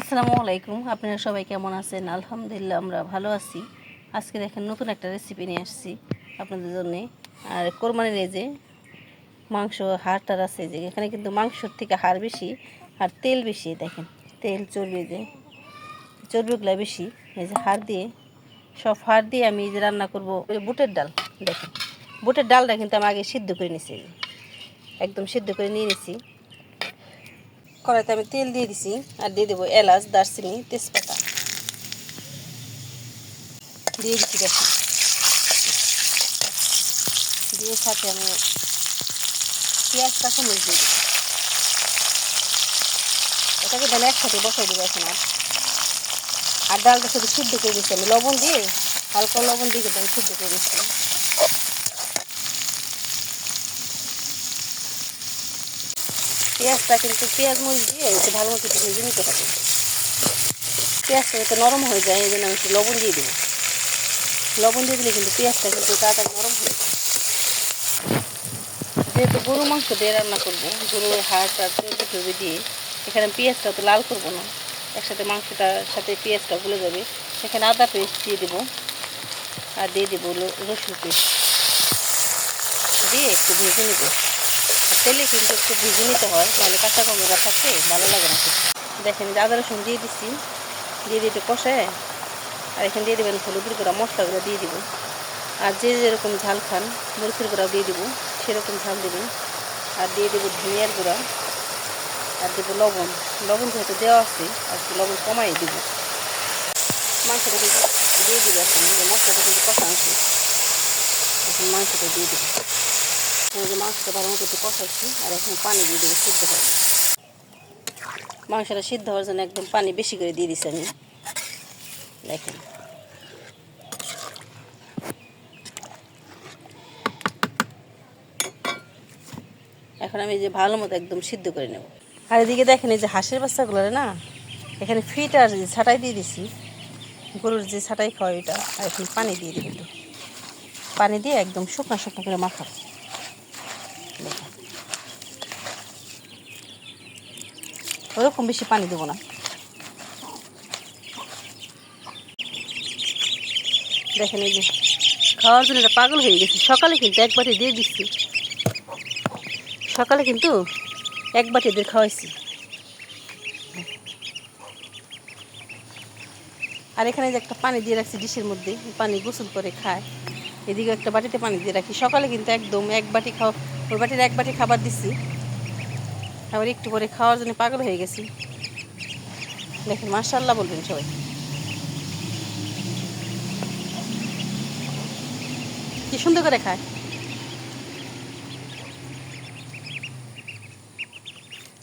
আসসালামু আলাইকুম। আপনারা সবাই কেমন আছেন? আলহামদুলিল্লাহ, আমরা ভালো আছি। আজকে দেখেন নতুন একটা রেসিপি নিয়ে আসছি আপনাদের জন্যে। আর কোরবানির এই যে মাংস হাড়টার আছে যে এখানে কিন্তু মাংসর থেকে হাড় বেশি আর তেল বেশি, দেখেন। তেল চর্বি যে, চর্বিগুলো বেশি, এই যে হাড় দিয়ে, সব হাড় দিয়ে আমি যে রান্না করব বুটের ডাল, দেখেন। বুটের ডালটা কিন্তু আমি আগে সিদ্ধ করে নিয়েছি। একদম সিদ্ধ করে নিয়ে নিছি। কড়াইতে আমি তেল দিয়ে দিছি, আর দিয়ে দেবো এলাচ, দারচিনি, তেজপাতা। দিয়ে দিচ্ছি দেখুন দিয়ে সাথে আমি পেঁয়াজ, কাঁচামরিচ দিয়ে দেবো। এটাকে তাহলে একসাথে বসাই দেবো এখন আর। আর ডালটা শুধু সিদ্ধ করে দিচ্ছি আমি। লবণ দিয়ে, হালকা লবণ দিয়ে কিন্তু আমি সিদ্ধ করে দিচ্ছি। পেঁয়াজটা কিন্তু পেঁয়াজ মরিচ দিয়ে একটু ভালো মতো ভেজে নিতে হবে। পেঁয়াজটা যাতে নরম হয়ে যায়, এই জন্য আমি একটু লবণ দিয়ে দেবো। লবণ দিয়ে দিলে কিন্তু পেঁয়াজটা কিন্তু তাড়াতাড়ি নরম হয়ে যায়। যেহেতু গরু মাংস দিয়ে রান্না করব, গরুর হাড় আর চর্বি টর্বি দিয়ে এখানে পেঁয়াজটা তো লাল করব না। একসাথে মাংসটার সাথে পেঁয়াজটা গুলে যাবে। এখানে আদা পেস্ট দিয়ে দেবো আর দিয়ে দেবো রসুন পেস্ট। দিয়ে একটু ভেজে নেব। তেলে কিন্তু একটু ভেজে নিতে হয় তাহলে কাঁচা কমরা থাকে, ভালো লাগে না দেখেন আদা রসুন দিয়ে দিচ্ছি দিয়ে দিতে কষায় আর এখানে দিয়ে দেবেন হলুদের গুঁড়া মশলাগুলো দিয়ে দিব। আর যে যেরকম ঝাল খান, মরিচের গুঁড়াও দিয়ে দিব, সেরকম ঝাল দেবেন। আর দিয়ে দেবো ধনিয়ার গুঁড়া, আর দেবো লবণ। লবণ যেহেতু দেওয়া আছে, আর লবণ কমাই দিব। মাংসটা কিন্তু দিয়ে দিব এখন, মশলাটা কিন্তু কষা আছে। এখন মাংসটা দিয়ে দিব। এই মাংসটা ভালো মতো একটু কষাচ্ছি, আর এখন পানি দিয়ে দেবো সিদ্ধ হবে মাংসটা সিদ্ধ হওয়ার জন্য একদম পানি বেশি করে দিয়ে দিছি আমি। দেখেন। এখন আমি যে ভালো মতো একদম সিদ্ধ করে নেব। আর এদিকে দেখেন এই যে হাঁসের বাচ্চাগুলো না, এখানে ফিট আর যে ছাটাই দিয়ে দিছি, গরুর যে ছাটাই খাওয়া এটা, আর এখন পানি দিয়ে দিবে পানি দিয়ে একদম শুকনো শুকনো করে মাখাবো। ওরকম বেশি পানি দেবো না। দেখেন এই যে, খাওয়ার জন্য পাগল হয়ে গেছে। সকালে কিন্তু এক বাটি দিয়ে দিচ্ছি সকালে কিন্তু এক বাটি এদের খাওয়াইছি। আর এখানে যে একটা পানি দিয়ে রাখছি ডিশের মধ্যে, পানি গোসল করে খায়। এদিকে একটা বাটিতে পানি দিয়ে রাখি। সকালে কিন্তু একদম এক বাটি খাওয়া ওই বাটির এক বাটি খাবার দিচ্ছি আবার একটু করে খাওয়ার জন্য পাগল হয়ে গেছি। দেখেন মার্শাল্লাহ বলবেন সবাই। কি সুন্দর করে খায়।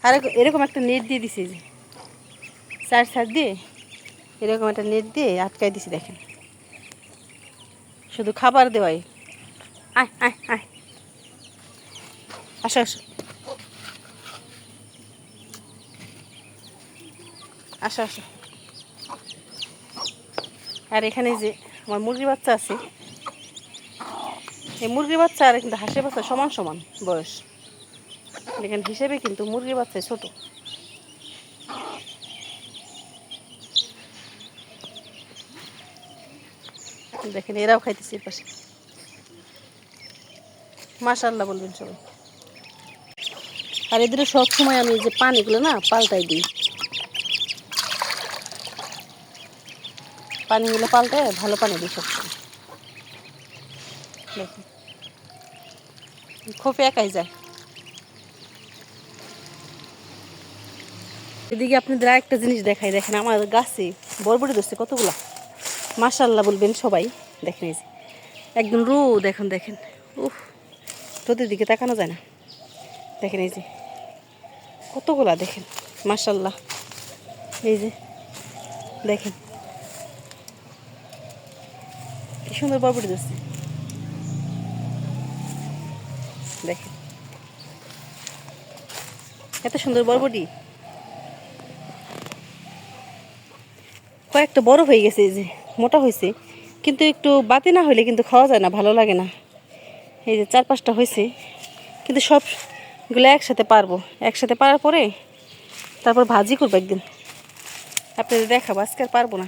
আর এরকম একটা নেট দিয়ে দিছি যে চার সাইড দিয়ে এরকম একটা নেট দিয়ে আটকাই দিছি, দেখেন। শুধু খাবার দেওয়াই। আয় আয় আয়। আসো আসো। আসো আসো। আর এখানে যে আমার মুরগির বাচ্চা আছে। এই মুরগির বাচ্চা আর কিন্তু হাঁসের বাচ্চা সমান সমান বয়স। এখানে হিসেবে কিন্তু মুরগির বাচ্চা ছোট। দেখেন, এরাও খাইতেছে এর পাশে। মাশাল্লাহ বলবেন সবাই। আর এদের সব সময় আমি যে পানিগুলো না পাল্টাই দিই। পানিগুলো পাল্টে ভালো পানি দিই সবসময়। দেখুন। খোপে একাই যায়। এদিকে আপনাদের আরেকটা জিনিস দেখাই, দেখেন আমার গাছে বরবটি ধরছে কতগুলা। মাশাল্লাহ বলবেন সবাই। দেখেন এই যে, একদম রু, দেখুন, দেখেন। উফ তোদের দিকে তাকানো যায় না। দেখেন এই যে, কতগুলা দেখেন। মাশাল্লাহ এই যে, দেখেন কি সুন্দর বরবটি ধরছে দেখেন এত সুন্দর বরবটি। কয়েকটা বড় হয়ে গেছে, এই যে মোটা হয়েছে। কিন্তু একটু বাতি না হলে কিন্তু খাওয়া যায় না, ভালো লাগে না। এই যে চার পাঁচটা হয়েছে। কিন্তু সবগুলো একসাথে পারব। একসাথে পারার পরে তারপর ভাজি করব একদিন। আপনাদের দেখাবো, আজকে আর পারব না।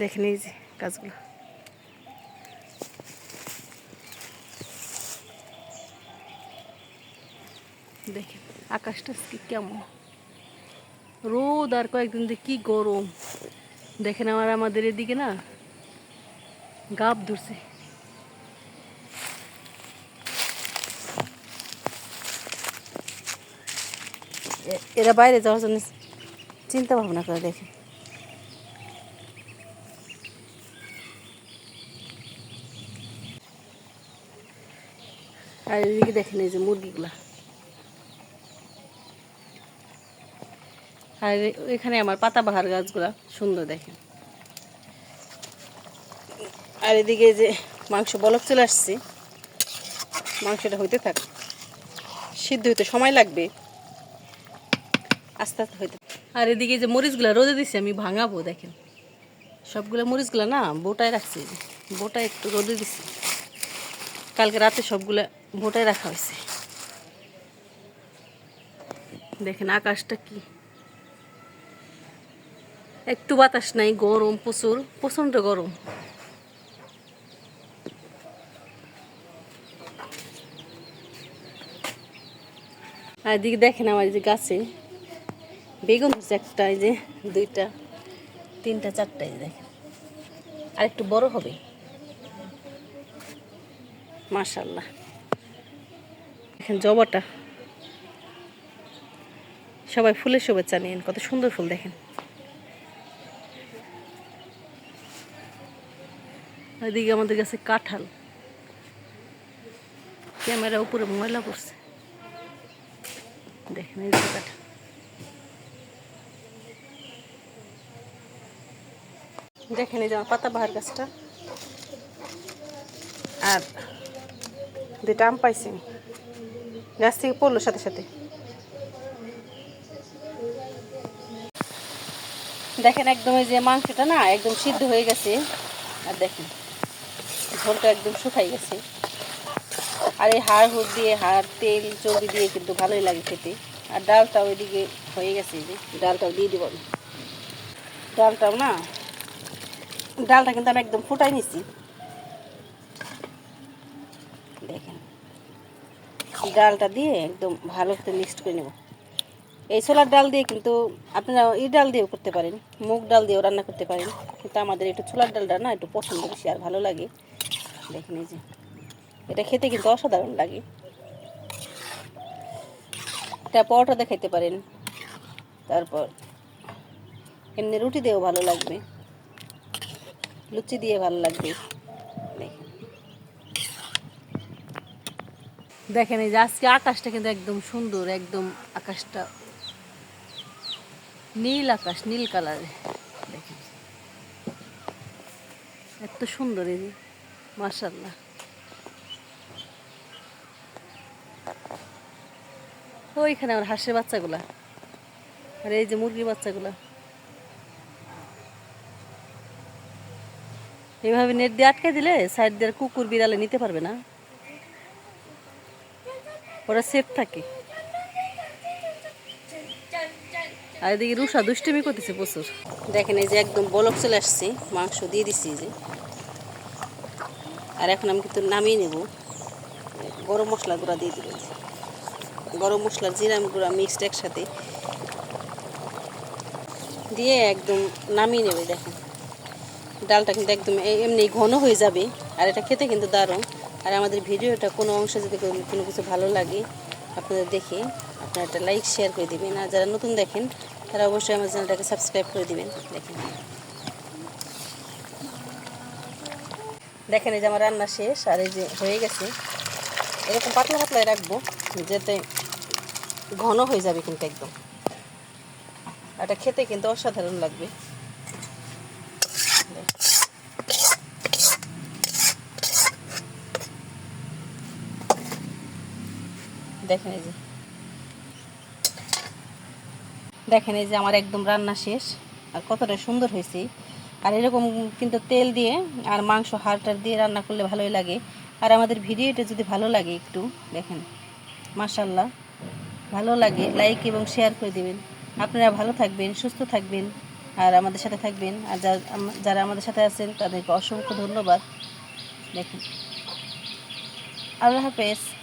দেখেন এই যে গাছগুলো দেখেন আকাশটা আজকে কেমন? রোদ আর কয়েকদিন দিয়ে কি গরম। দেখেন আমার, আমাদের এদিকে না গাব ধরছে। এরা বাইরে যাওয়ার জন্য চিন্তা ভাবনা করে দেখেন আর এদিকে দেখেন এই যে মুরগিগুলা। আর এখানে আমার পাতাবাহার গাছগুলা, সুন্দর দেখেন। আর এদিকে যে মাংস বলক চলে আসছে, মাংসটা হইতে থাক। সিদ্ধ হইতে সময় লাগবে। আস্তে আস্তে হইতে আর এদিকে যে মরিচগুলা রোদে দিছি, আমি ভাঙাবো, দেখেন। সবগুলো মরিচগুলা না, বোটায় রাখছি। বোটায় একটু রোদে দিছি। কালকে রাতে সবগুলা বোটায় রাখা হয়েছে। দেখেন আকাশটা কি একটু বাতাস নাই, গরম প্রচুর, প্রচণ্ড গরম। আর এদিকে দেখেন আমার যে গাছে, বেগুন হচ্ছে একটা, এই যে দুইটা, তিনটা, চারটা, এই দেখেন। আর একটু বড় হবে। মাশাল্লাহ দেখেন জবাটা। সবাই ফুলের শুভেচ্ছা নিন কত সুন্দর ফুল দেখেন। ওইদিকে আমাদের কাছে কাঁঠাল। ক্যামেরা উপরে ময়লা পড়ছে। দেখেন এই কাঁঠাল। দেখেন এই যে আমার পাতা বাহার গাছটা। আর দুইটা আম পাইছি গাছ থেকে পড়ল সাথে সাথে। দেখেন একদম এই যে মাংসটা না, একদম সিদ্ধ হয়ে গেছে। আর দেখেন। ঝোলটা একদম শুকাই গেছে। আর এই হাড় হুড় দিয়ে, হাড়, তেল, চর্বি দিয়ে কিন্তু ভালোই লাগে খেতে। আর ডালটা ওইদিকে হয়ে গেছে যে, ডালটাও দিয়ে দিব। ডালটাও না, ডালটা কিন্তু আমি একদম ফুটাই নিছি। দেখেন, ডালটা দিয়ে একদম ভালো করে মিক্সড করে নেব। এই ছোলার ডাল দিয়ে কিন্তু আপনারা এই ডাল দিয়েও করতে পারেন, মুগ ডাল দিয়েও রান্না করতে পারেন। কিন্তু আমাদের একটু ছোলার ডালটা না একটু পছন্দ বেশি আর ভালো লাগে। দেখেন এই যে। এটা খেতে কিন্তু অসাধারণ লাগে। এটা পরোটা দিয়ে খেতে পারেন। তারপর এমনি রুটি দিয়েও ভালো লাগবে। লুচি দিয়ে ভালো লাগবে। দেখেন। এই যে, আজকে আকাশটা কিন্তু একদম সুন্দর, একদম আকাশটা নীল আকাশ, নীল কালারে দেখেন। এত সুন্দর এই যে ওইখানে আমার হাঁসের বাচ্চাগুলা। আর এই যে মুরগির বাচ্চাগুলা। এইভাবে নেট দিয়ে আটকে দিলে সাইড দিয়ে কুকুর বিড়ালে নিতে পারবে না। ওরা সেফ থাকে। আর এদিকে রুষা দুষ্টুমি করতেছে প্রচুর। দেখেন এই যে একদম বলক চলে আসছে, মাংস দিয়ে দিচ্ছি যে। আর এখন আমি কিন্তু নামিয়ে নেব। গরম মশলা গুঁড়া দিয়ে দিব গরম মশলা জিরা গুঁড়া মিক্সড একসাথে। দিয়ে একদম নামিয়ে নেবে, দেখেন। ডালটা কিন্তু একদম এমনি ঘন হয়ে যাবে, আর এটা খেতে কিন্তু দারুণ। আর আমাদের ভিডিওটা কোনো অংশে যদি কোনো কিছু ভালো লাগে, আপনাদের দেখে আপনারা একটা লাইক শেয়ার করে দিবেন। আর যারা নতুন দেখেন, তারা অবশ্যই আমার চ্যানেলটাকে সাবস্ক্রাইব করে দেবেন। দেখেন। দেখেন এই যে আমার রান্না শেষ, আর এই যে হয়ে গেছে। এরকম পাতলা পাতলায় রাখব, যাতে ঘন হয়ে যাবে কিন্তু একদম। এটা খেতে কিন্তু অসাধারণ লাগবে। দেখেন এই যে। দেখেন এই যে আমার একদম রান্না শেষ, আর কতটা সুন্দর হয়েছে। আর এরকম কিন্তু তেল দিয়ে আর মাংস হাড়টার দিয়ে রান্না করলে ভালোই লাগে। আর আমাদের ভিডিওটা যদি ভালো লাগে একটু, দেখেন মাশাল্লাহ ভালো লাগে লাইক এবং শেয়ার করে দেবেন। আপনারা ভালো থাকবেন, সুস্থ থাকবেন, আর আমাদের সাথে থাকবেন। আর যারা আমাদের সাথে আছেন, তাদেরকে অসংখ্য ধন্যবাদ। দেখুন। আল্লাহ হাফেজ।